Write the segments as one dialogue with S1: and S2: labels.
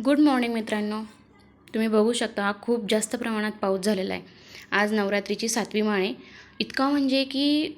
S1: Good morning मित्रांनो. तुम्ही बघू शकता हा खूप जास्त प्रमाणात पाऊस झालेला आहे. आज नवरात्रीची सातवी माळ आहे. इतका म्हणजे की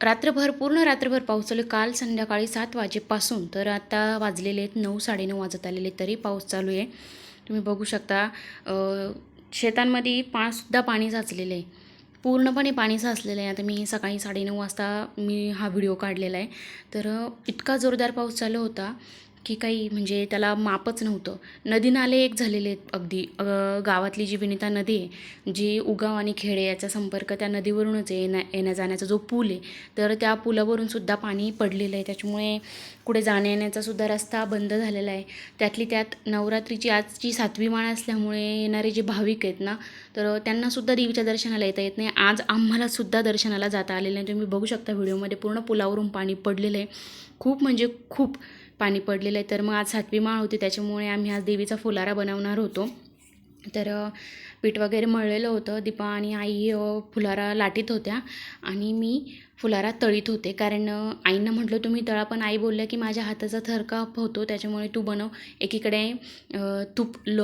S1: रात्रभर पूर्ण रात्रभर पाऊस चालू आहे. काल संध्याकाळी सात वाजेपासून तर आता वाजलेले आहेत नऊ साडेनऊ वाजत आलेले तरी पाऊस चालू आहे. तुम्ही बघू शकता शेतांमध्ये पासुद्धा पाणी साचलेलं आहे. पूर्णपणे पाणी साचलेलं आहे. आता मी सकाळी साडेनऊ वाजता मी हा व्हिडिओ काढलेला आहे. तर इतका जोरदार पाऊस चालू होता. की काही म्हणजे त्याला मापच नव्हतं. नदी नाले एक झालेले आहेत अगदी. गावातली जी विनिता नदी आहे जी उगाव आणि खेडे याचा संपर्क त्या नदीवरूनच येण्या येण्या जाण्याचा जो पूल आहे तर त्या पुलावरून सुद्धा पाणी पडलेलं आहे. त्याच्यामुळे कुठे जाण्या येण्याचा सुद्धा रस्ता बंद झालेला आहे. त्यातली त्यात नवरात्रीची आजची सातवी माळ असल्यामुळे येणारे जे भाविक आहेत ना तर त्यांनासुद्धा देवीच्या दर्शनाला येता येत नाही. आज आम्हालासुद्धा दर्शनाला जाता आलेलं नाही. तुम्ही बघू शकता व्हिडिओमध्ये पूर्ण पुलावरून पाणी पडलेलं आहे. खूप म्हणजे खूप पाणी पडलेलं आहे. तर मग आज सातवी माळ होती. त्याच्यामुळे आम्ही आज देवीचा फुलारा बनवणार होतो. तर पीठ वगैरे मळलेलं होतं. दीपा आणि आई फुलारा लाटीत होत्या. आणि मी फुलारा तळीत होते. कारण आईनं आईंना म्हटलं तुम्ही तळा. पण आई बोलल्या की माझ्या हाताचा थरकाप होतो. त्याच्यामुळे तू बनव. एकीकडे तूप ल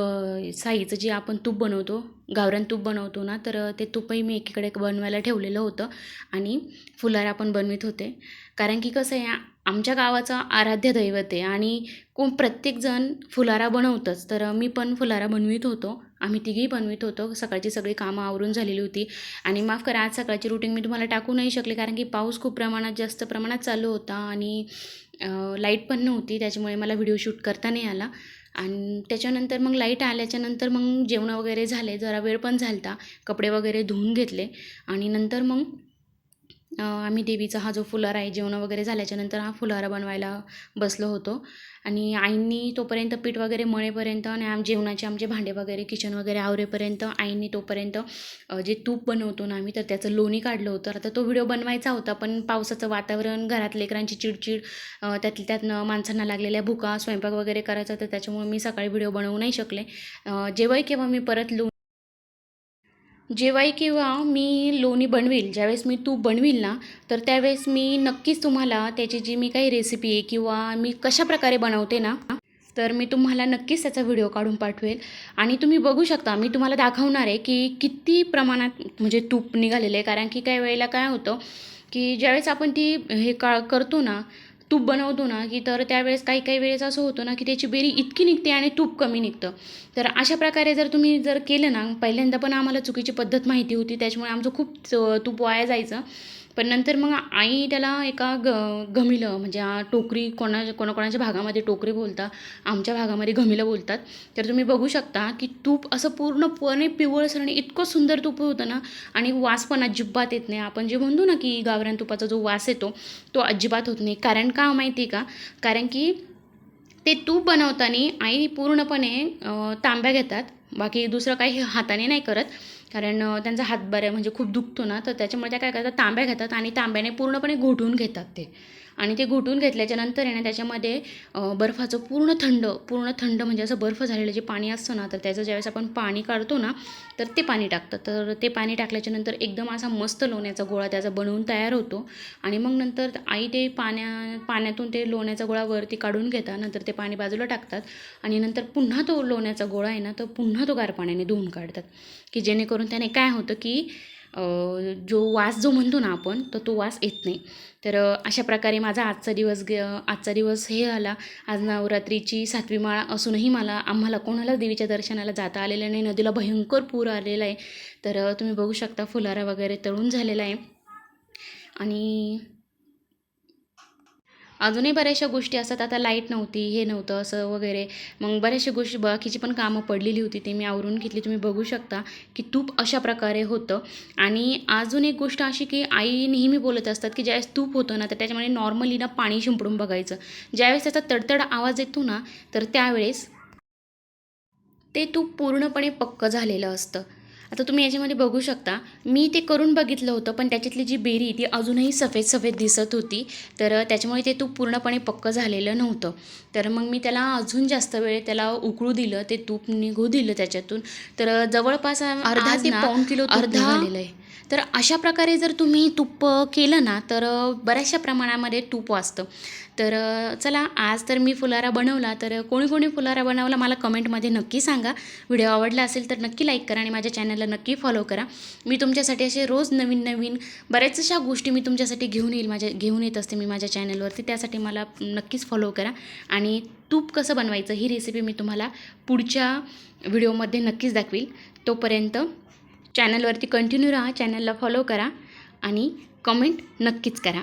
S1: साईचं जे आपण तूप बनवतो गावरान तूप बनवतो ना तर ते तूपही मी एकीकडे बनवायला ठेवलेलं होतं. आणि फुलारा पण बनवित होते. कारण की कसं आहे आमच्या गावाचं आराध्य दैवत आहे आणि कोण प्रत्येकजण फुलारा बनवतंच. तर मी पण फुलारा बनवित होतो. आम्ही तिघेही बनवित होतो. सकाळची सगळी कामं आवरून झालेली होती. आणि माफ करा आज सकाळची रुटीन मी तुम्हाला टाकू नाही शकले कारण की पाऊस खूप प्रमाणात जास्त प्रमाणात चालू होता आणि लाइट पण नव्हती. त्याच्यामुळे मला व्हिडिओ शूट करता नाही आला. आणि त्याच्यानंतर मग लाइट आल्याच्यानंतर मग जेवणं वगैरे झाले. जरा वेळ पण झालता. कपडे वगैरे धुवून घेतले. आणि नंतर मग आम्ही देवीचा हा जो फुलारा आहे जेवण वगैरे झाल्याच्यानंतर हा फुलारा बनवायला बसलो होतो. आणि आईंनी तोपर्यंत पीठ वगैरे मळेपर्यंत आणि आम जेवणाचे आमचे भांडे वगैरे किचन वगैरे आवरेपर्यंत आईंनी तोपर्यंत जे तूप बनवतो ना आम्ही तर त्याचं लोणी काढलं होतं. आता तो व्हिडिओ बनवायचा होता पण पावसाचं वातावरण घरात लेकरांची चिडचिड अ, त्यातनं माणसांना लागलेल्या भुका स्वयंपाक वगैरे करायचा तर त्याच्यामुळे मी सकाळी व्हिडिओ बनवू नाही शकले. जेव्हाही केव्हा मी परत लोणी जेव्हाही किंवा मी लोणी बनवील ज्यावेळेस मी तूप बनवील ना तर त्यावेळेस मी नक्कीच तुम्हाला त्याची जी मी काही रेसिपी आहे किंवा मी कशा प्रकारे बनवते ना तर मी तुम्हाला नक्कीच त्याचा व्हिडिओ काढून पाठवेल. आणि तुम्ही बघू शकता मी तुम्हाला दाखवणार आहे की किती प्रमाणात म्हणजे तूप निघालेलं आहे. कारण की काही वेळेला काय होतं की ज्यावेळेस आपण ती हे का करतो ना तूप बनवतो ना की तर त्यावेळेस काही काही वेळेस असं होतं ना की त्याची बेरी इतकी निघते आणि तूप कमी निघतं. तर अशा प्रकारे जर तुम्ही जर केलं ना पहिल्यांदा पण आम्हाला चुकीची पद्धत माहिती होती त्याच्यामुळे आमचं खूप च- तूप वाया जायचं. पण नंतर मग आई त्याला एका ग घमिलं म्हणजे टोकरी कोणा कोणाकोणाच्या भागामध्ये टोकरी बोलतात आमच्या भागामध्ये घमिलं बोलतात. तर तुम्ही बघू शकता की तूप असं पूर्णपणे पिवळसर आणि इतकं सुंदर तूप होतं ना आणि वास पण अजिबात येत नाही. आपण जे म्हणतो ना की गावरान तुपाचा जो वास येतो तो अजिबात होत नाही. कारण का माहिती आहे का? कारण की ते तूप बनवताना आई पूर्णपणे तांब्या घेतात. बाकी दुसरं काही हाताने नाही करत. कारण त्यांचा हात बऱ्या म्हणजे खूप दुखतो ना तर त्याच्यामुळे त्या काय करतात तांब्या घेतात आणि तांब्याने पूर्णपणे घोटून घेतात ते. आणि ते घोटून घेतल्याच्यानंतर आहे ना त्याच्यामध्ये बर्फाचं पूर्ण थंड पूर्ण थंड म्हणजे असं बर्फ झालेलं जे पाणी असतं ना तर त्याचं ज्यावेळेस आपण पाणी काढतो ना तर ते पाणी टाकतात. तर ते पाणी टाकल्याच्यानंतर एकदम असा मस्त लोण्याचा गोळा त्याचा बनवून तयार होतो. आणि मग नंतर आई ते पाण्या पाण्यातून ते लोण्याचा गोळा वरती काढून घेतात नंतर ते पाणी बाजूला टाकतात आणि नंतर पुन्हा तो लोण्याचा गोळा आहे ना तो पुन्हा तो गार पाण्याने धुवून काढतात. की जेणेकरून त्याने काय होतं की जो वास जो म्हणतो ना आपण तर तो वास येत नाही. तर अशा प्रकारे माझा आजचा दिवस ग आजचा दिवस हे आला. आज नवरात्रीची सातवी माळा असूनही मला आम्हाला कोणालाच देवीच्या दर्शनाला जाता आलेलं नाही. नदीला भयंकर पूर आलेला आहे. तर तुम्ही बघू शकता फुलारा वगैरे तळून झालेला आहे. आणि अजूनही बऱ्याचशा गोष्टी असतात. आता लाइट नव्हती हे नव्हतं असं वगैरे. मग बऱ्याचशा गोष्टी बाकीची पण कामं पडलेली होती ती मी आवरून घेतली. तुम्ही बघू शकता की तूप अशा प्रकारे होतं. आणि अजून एक गोष्ट अशी की आई नेहमी बोलत असतात की ज्यावेळेस तूप होतं ना तर त्याच्यामध्ये नॉर्मली ना पाणी शिंपडून बघायचं. ज्यावेळेस त्याचा तडतड आवाज येतो ना तर त्यावेळेस ते तूप पूर्णपणे पक्क झालेलं असतं. आता तुम्ही याच्यामध्ये बघू शकता. मी ते करून बघितलं होतं पण त्याच्यातली जी बेरी ती अजूनही सफेद सफेद दिसत होती. तर त्याच्यामुळे ते तूप पूर्णपणे पक्क झालेलं नव्हतं. तर मग मी त्याला अजून जास्त वेळ त्याला उकळू दिलं ते तूप निघू दिलं त्याच्यातून. तर जवळपास अर्धा ते
S2: ना
S1: पाऊण किलो अर्धा
S2: निघालेलं
S1: आहे. तर अशा प्रकारे जर तुम्ही तूप केलं ना तर बऱ्याचशा प्रमाणामध्ये तूप वाचतं. तर चला आज तर मी फुलारा बनवला तर कोणी कोणी फुलारा बनवला मला कमेंटमध्ये नक्की सांगा. व्हिडिओ आवडला असेल तर नक्की लाईक करा आणि माझ्या चॅनलला नक्की फॉलो करा. मी तुमच्यासाठी असे रोज नवीन नवीन बऱ्याचशा गोष्टी मी तुमच्यासाठी घेऊन येईल माझ्या घेऊन येत असते मी माझ्या चॅनलवरती त्यासाठी मला नक्कीच फॉलो करा. आणि तूप कसं बनवायचं ही रेसिपी मी तुम्हाला पुढच्या व्हिडिओमध्ये नक्कीच दाखवील. तोपर्यंत चॅनलवरती कंटिन्यू राहा चॅनलला फॉलो करा आणि कमेंट नक्कीच करा.